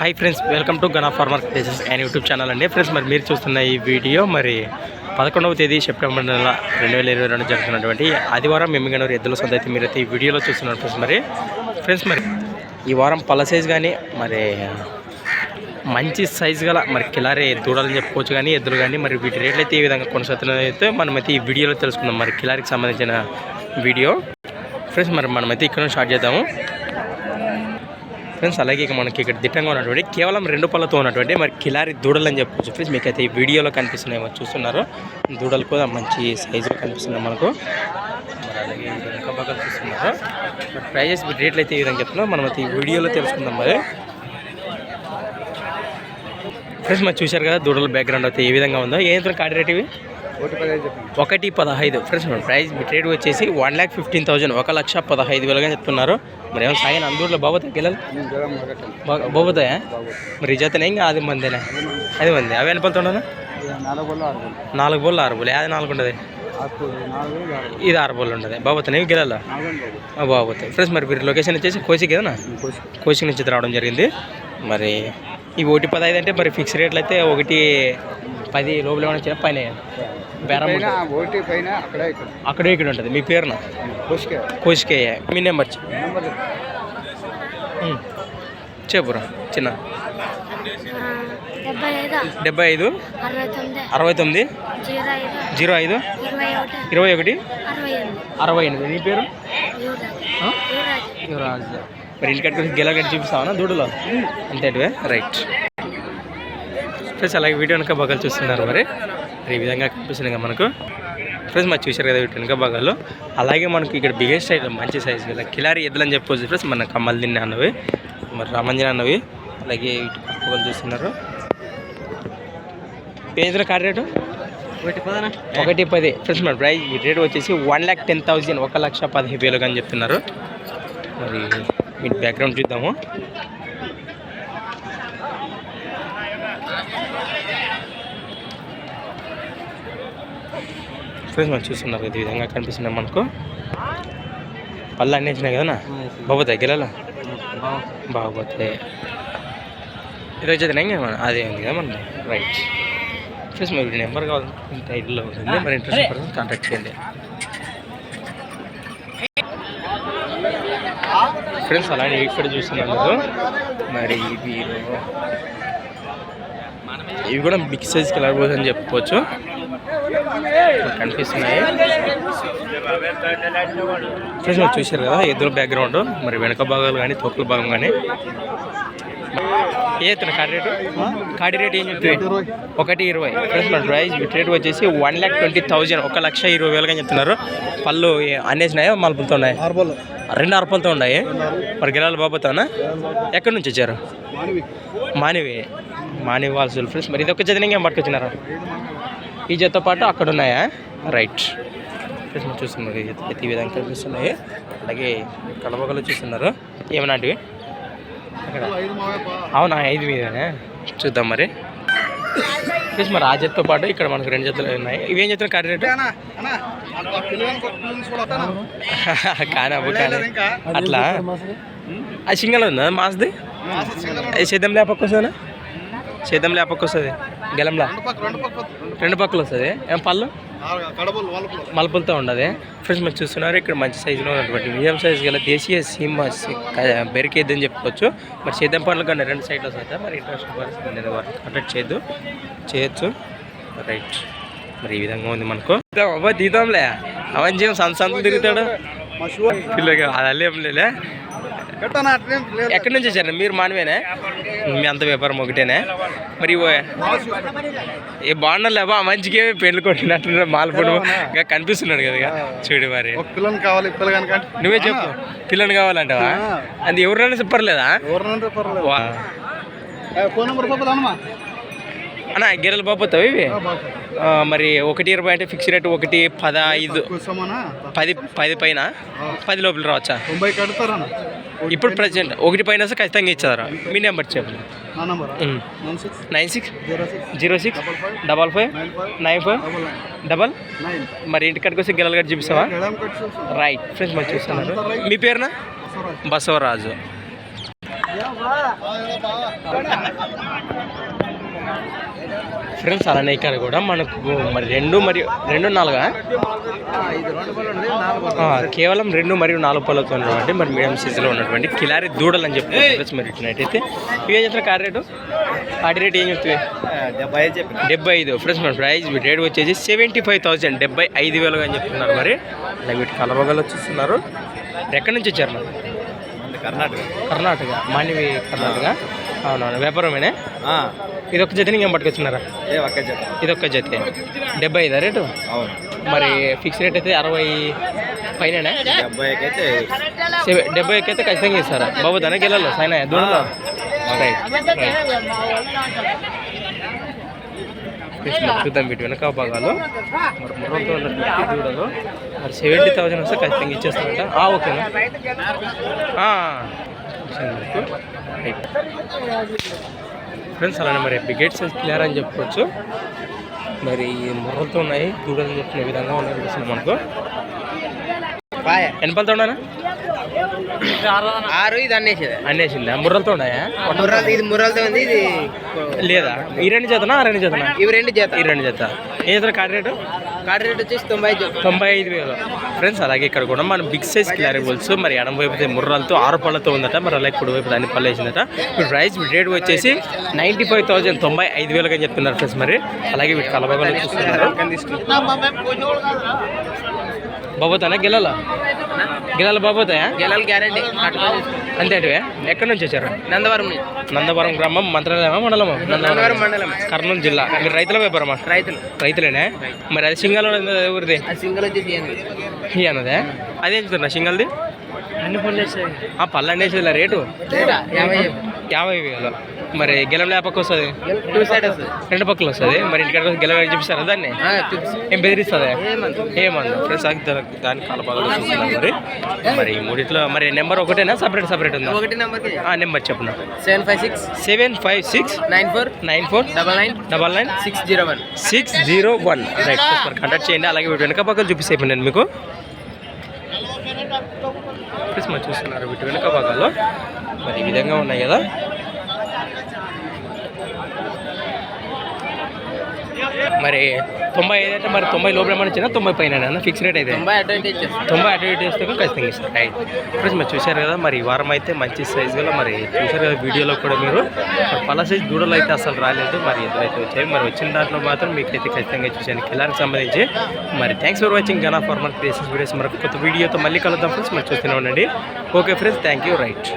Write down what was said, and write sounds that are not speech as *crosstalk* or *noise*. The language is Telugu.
Hi friends welcome to Gana farmer places and YouTube channel అండి. ఫ్రెండ్స్ మరి మీరు చూస్తున్న ఈ వీడియో మరి పదకొండవ తేదీ సెప్టెంబర్ నెల రెండు వేల ఇరవై రెండు జరుగుతున్నటువంటి ఆదివారం ఎమ్మిగనూరు ఎద్దుల సొంత అయితే మీరైతే ఈ వీడియోలో చూస్తున్నారు ఫ్రెండ్స్ మరి. ఫ్రెండ్స్ మరి ఈ వారం పళ్ళ సైజ్ కానీ మరి మంచి సైజు గల మరి కిలారీ దూడలని చెప్పుకోవచ్చు కానీ ఎద్దులు కానీ మరి వీటి రేట్లు అయితే ఈ విధంగా కొనసాగుతున్నాయో అయితే మనమైతే ఈ వీడియోలో తెలుసుకుందాం. మరి కిలారీకి సంబంధించిన వీడియో. ఫ్రెండ్స్ మరి మనమైతే ఇక్కడ నుంచి స్టార్ట్ చేద్దాము. ఫ్రెండ్స్ అలాగే ఇక మనకి ఇక్కడ దిట్టంగా ఉన్నటువంటి కేవలం రెండు పళ్ళతో ఉన్నటువంటి మరి కిలారి దూడలు అని చెప్పొచ్చు. ఫ్రెండ్స్ మీకు అయితే ఈ వీడియోలో కనిపిస్తున్నాయి చూస్తున్నారు. దూడలు కూడా మంచి సైజులో కనిపిస్తున్నాయి మనకు. అలాగే వెనక భాగాలు చూస్తున్నారు? మరి ప్రైజెస్ రేట్లు అయితే ఈ విధంగా చెప్తున్నాం. మనం అయితే ఈ వీడియోలో తెలుసుకుందాం మరి. ఫ్రెండ్స్ మరి చూశారు కదా దూడల బ్యాక్గ్రౌండ్ అయితే ఏ విధంగా ఉందో? ఏ ఎంత కాడి రేట్ ఇవి? ఒకటి పదహైదు. ఫ్రెండ్స్ మన ప్రైస్ రేట్ వచ్చేసి వన్ ల్యాక్ ఫిఫ్టీన్ థౌసండ్ ఒక లక్ష పదహైదు వేలుగా చెప్తున్నారు. మరి ఏమో సాగిన అందూరులో బాబోతాయి పిల్లలు బాబోతాయా బాబు మరి జతనే ఇంకా అది మందేనా? అది మంది. అవి ఎన్ని పలుతుండను నాలుగు బళ్ళు ఆరు బళ్ళు. అది నాలుగు ఉండదు? ఇది ఆరు బళ్ళు ఉండదు. బాబోతాయి గిరాల నాలుగు బాబు బాబోతాయి ఫ్రెండ్స్ మరి మీరు లొకేషన్ వచ్చేసి కోసికి కదా కోసి కోచింగ్ నుంచి రావడం జరిగింది. మరి ఈ ఒకటి పదహైదు అంటే మరి ఫిక్స్ రేట్లు అయితే ఒకటి పది లోపల ఏమైనా వచ్చినా పైన బేరం పైన అక్కడ ఇక్కడ. అక్కడే ఇక్కడ ఉంటుంది. మీ పేరున? కోసికే. కోసికే. మీ నెంబర్. చెప్పురా చిన్న. డెబ్బై ఐదు అరవై తొమ్మిది జీరో ఐదు ఇరవై ఒకటి అరవై ఎనిమిది. నీ పేరు? యువరాజ్. మరి ఇంటికి వచ్చి గెల గట్టి చూపిస్తావా దూడలో? అంతేటివే రైట్. ఫ్రెండ్స్ అలాగే వీడియో వెనక భాగాలు చూస్తున్నారు మరి. ఈ విధంగా కనిపిస్తుంది కదా మనకు. ఫ్రెండ్స్ మరి చూశారు కదా వీటి వెనక భాగాలు. అలాగే మనకి ఇక్కడ బిగ్గెస్ట్ సైజ్ మంచి సైజ్ కదా. కిలారి ఎద్దులు అని చెప్పుకోవచ్చు ఫ్రెండ్స్ మన కమ్మలు తిన్న అన్నవి మరి రామంజన అన్నవి. అలాగే ఇటు పక్కలు చూస్తున్నారు. పేజీల కార్ రేటు? ఒకటి పదనా? ఒకటి పది. ఫ్రెండ్స్ మరి ప్రైస్ రేట్ వచ్చేసి వన్ ల్యాక్ టెన్ థౌజండ్ ఒక లక్ష పదిహేను వేలుగా అని చెప్తున్నారు. మరి మీ బ్యాక్గ్రౌండ్ చూద్దాము. ఫ్రెండ్స్ మనం చూస్తున్నారు ఇది విధంగా కనిపిస్తున్నాయి మనకు. పళ్ళు అన్నీ వచ్చినాయి కదా బాబోతాయి గిలాల? బాగోతాయి ఇది వచ్చేది ఇంకా అదే ఉంది కదా మన రైట్ ఫ్రెండ్స్ మరి నెంబర్ కావాలి టైటిల్లో ఉంటుంది మరి ఇంట్రెస్ట్ పర్సన్ కాంటాక్ట్ చేయండి. ఫ్రెండ్స్ అలానే ఇక్కడ చూస్తున్నాను మీరు ఇవి ఇవి కూడా బిగ్ సైజ్కి వెళ్ళకపోతే అని చెప్పుకోవచ్చు. కనిపిస్తున్నాయి. మీరు చూశారు కదా ఎదురు బ్యాక్గ్రౌండ్ మరి వెనక భాగాలు కానీ తొక్కుల భాగం కానీ. ఏ ఎత్తున కాడి రేటు? కాడి రేట్ ఏం చెప్తుంది ఒకటి ఇరవై. ఫ్రెండ్స్ మన ప్రైస్ రేట్ వచ్చేసి వన్ ల్యాక్ ట్వంటీ థౌజండ్ ఒక లక్ష ఇరవై వేలుగా చెప్తున్నారు. పళ్ళు ఏ- అన్నేసినాయో మలుపులతో ఉన్నాయి? రెండు అరపలతో ఉన్నాయి? మరి గిరాలు బాబోతానా ఎక్కడి నుంచి వచ్చారు? మానవి. మానివి. వాళ్ళ ఫ్రెండ్స్ మరి ఇది ఒక జత ఇంకేం పట్టుకొచ్చినారా? ఈ జతతో పాటు అక్కడ ఉన్నాయా రైట్ చూస్తున్నారు ఈ జత అయితే ఈ విధంగా కనిపిస్తున్నాయి. అలాగే కలబగలు చూస్తున్నారు. ఏమన్నాంటివి? అక్కడ. అవునా ఐదు మీదనే? చూద్దాం మరి. ఫ్రెండ్స్ మరి ఆ జతతో పాటు ఇక్కడ మనకు రెండు జతలు ఉన్నాయి. ఇవేం చెప్తున్నారు కర్రీ రేటు. కానీ *laughs* కానీ. అట్లా? అది సింగల్ ఉందా మాస్ది? సేద్యం లేపక్క వస్తుందా సేద్యం లేపక్క వస్తుంది గెలంలా? రెండు పక్క రెండు పక్క రెండు రెండు పక్కలు వస్తుంది. ఏం పళ్ళు? మలుపులతో ఉండదు. ఫ్రెండ్స్ మీరు చూస్తున్నారు ఇక్కడ మంచి సైజులో ఉన్నటువంటి మీడియం సైజ్ గల దేశీయ సీమ బెరికేద్ది అని చెప్పుకోవచ్చు. మరి సేద్యం పనులు కానీ రెండు సైడ్లో వస్తాయి మరి ఇంట్రెస్ట్ పరిస్థితి కాంటాక్ట్ చేయొద్దు. చేయొచ్చు. రైట్ మరి ఈ విధంగా ఉంది మనకు. అబ్బా తీద్దాంలే. అవన్నీ సంత సంత తిరుగుతాడు. పిల్లగా అది అల్లేం లేలే లేదు ఎక్కడి నుంచి వచ్చారు మీరు మానవేనా? మీ అంత వ్యాపారం ఒకటేనే? మరి ఏ బాగుండలేబా మంచిగా పెళ్ళి కొట్టినట్టు మాలపడు. ఇంకా కనిపిస్తున్నాడు కదా. చూడు మరి. పిల్లని కావాలి అంటే నువ్వే చెప్పు. పిల్లని కావాలంటావా. అది ఎవరైనా చెప్పర్లేదా. ఏ, ఫోన్ నెంబర్ అన్న గిరెలు బాపోతావు ఇవి? మరి ఒకటి ఇరవై అంటే ఫిక్స్ రేట్ ఒకటి పదహైదు. పది పది పైన? పది లోపల రావచ్చా? ఇప్పుడు ప్రజెంట్ ఒకటి పైన ఖచ్చితంగా ఇచ్చారా మీ నెంబర్ చెప్పు నా number um. Nine six? Zero six. Zero six? Double five? Nine five? Double మరి ఇంటికాడికి వస్తే గిల్లలు గట్టి చూపిస్తావా? రైట్ ఫ్రెండ్స్ మరి చూస్తున్నారు. మీ పేరున? స్వరాజ్ బసవరాజు. ఫ్రెండ్స్ అలానే ఇక్కడ కూడా మనకు మరి రెండు మరియు రెండు నాలుగా? కేవలం రెండు మరియు నాలుగు పళ్ళతో ఉన్నటువంటి మరి మీడియం సైజులో ఉన్నటువంటి కిలారి దూడలు అని చెప్పి ఫ్రెండ్స్ మరి ఇట్లయితే ఇవి ఏం చెప్తున్నారు కార్ రేటు? వాటి రేట్ ఏం చెప్తుంది డెబ్బై ఐదు. ఫ్రెండ్స్ మన ప్రైస్ రేట్ వచ్చేసి సెవెంటీ ఫైవ్ థౌసండ్ డెబ్బై ఐదు వేలుగా అని చెప్తున్నారు మరి. వీటి కలవగలు చూస్తున్నారు ఎక్కడి నుంచి వచ్చారు మరి? కర్ణాటక. కర్ణాటక. మానివి కర్ణాటక. అవునవును వ్యాపారమేనే ఇది ఒక జతని పట్టుకొచ్చున్నారా? ఏ ఒక్క జత. ఇది ఒక్క జత. డెబ్బై ఐదా రేటు? అవును. మరి ఫిక్స్ రేట్ అయితే అరవై పైన డెబ్బై అయితే ఖచ్చితంగా ఇస్తారా? బాబు దానికి వెళ్ళాలి సైనా రైట్ చూద్దాం వీటి వెనక భాగాలు. మరి దూడలు మరి సెవెంటీ థౌసండ్ వస్తే ఖచ్చితంగా ఇచ్చేస్తారంట. ఓకేనా? మీకు. ఫ్రెండ్స్ అలానే మరి బిగేట్ సైజ్ క్లియర్ అని చెప్పుకోవచ్చు. మరి ముర్రలతో ఉన్నాయి దూడలు చెప్పిన విధంగా ఉన్నాయి మనకు. ఎన్ని పళ్ళతో ఉన్నాయా ఆరు ఇది అన్నేసేది. అన్నేసిందా? ముర్రలతో ఉన్నాయా? ముర్రాలు ఇది ముర్రాలతో ఉంది ఇది లేదా? ఈ రెండు చేతనా ఆ రెండు చేతనా ఇవి రెండు జత. ఈ రెండు చేత ఏ చేత కార్డ్ రేటు? కార్డు రేట్ వచ్చేసి తొంభై ఐదు తొంభై ఐదు వేలు. ఫ్రెండ్స్ అలాగే ఇక్కడ కూడా మన బిగ్ సైజ్ క్లారిబుల్స్ మరి ఎడం వైపు అయితే ముర్రాలతో ఆరు పళ్ళతో ఉందట మరి అలాగే కుడి వైపు దాన్ని పళ్ళు వేసిందట. ఇప్పుడు ప్రైస్ రేట్ వచ్చేసి నైంటీ ఫైవ్ థౌసండ్ తొంభై ఐదు వేలుగా చెప్తున్నారు ఫ్రెండ్స్ మరి. అలాగే వీటి కలబగలు చూస్తున్నారు. బాబోతానా గిలాల? గిలాల బాబోతాయా గెలాలి గ్యారంటీ. అంతే అటువే. ఎక్కడి నుంచి వచ్చారు? నందవరం నుంచి. నందవరం గ్రామం మంత్రాలయమా మండలమా? నందవరం మండలం కర్నూలు జిల్లా. మీరు రైతుల వ్యాపారమా? రైతులు. రైతులేనే? మరి అది సింగల్ ఊరిది? ఆ సింగల్ వచ్చేసి అన్నదే? అదేం చెప్తున్నా సింగల్ది? అన్ని పనులు వేసాయి ఆ పళ్ళు అండేసేది రేటు? రేటా? యాభై వేలు. మరి గెలం లేపక్క వస్తుంది? టూ సైడ్ వస్తుంది. రెండు పక్కలు వస్తుంది. మరి ఇంటికాడ గెలం చూపిస్తారా దాన్ని. ఏం బెదిరిస్తుందా? ఏమన్నా ఫ్రెండ్స్ దాని కాలపాగా చూస్తున్నారు మరి మరి మూడిట్లో మరి నెంబర్ ఒకటేనా? సపరేట్ సపరేట్ ఉందా? ఒకటి నెంబర్కి. ఆ నెంబర్ చెప్పు seven five six. Seven five six. Nine four. Nine four. Double nine. Double nine. Six zero one. Six zero one. Right మరి కాంటాక్ట్ చేయండి. అలాగే వీటి వెనక పక్కన చూపిస్తే నేను మీకు. చూస్తున్నారు వీటి వెనక భాగాలు మరి ఈ విధంగా ఉన్నాయి కదా. మరి తొంభై అంటే మరి తొంభై లోపల ఏమైనా వచ్చినా తొంభై పైన ఫిక్స్ రేట్ అయితే? తొంభై తొంభై అటు ఇటు వేస్తే ఖచ్చితంగా ఇస్తారు రైట్ ఫ్రెండ్స్ మరి చూశారు కదా మరి ఈ వారం అయితే మంచి సైజ్ గల మరి చూశారు కదా వీడియోలో కూడా మీరు. మరి పళ్ళ సైజ్ దూడలు అయితే అసలు రాలేదు. మరి ఎదురైతే వచ్చాయి మరి వచ్చిన దాంట్లో మాత్రం మీకు అయితే ఖచ్చితంగా చూశాను కిలానికి సంబంధించి. మరి thanks for watching Gana farmer creations videos మరొక కొత్త వీడియోతో మళ్ళీ కలుద్దాం ఫ్రెండ్స్ మరి చూస్తూనే ఉండండి. Okay friends thank you right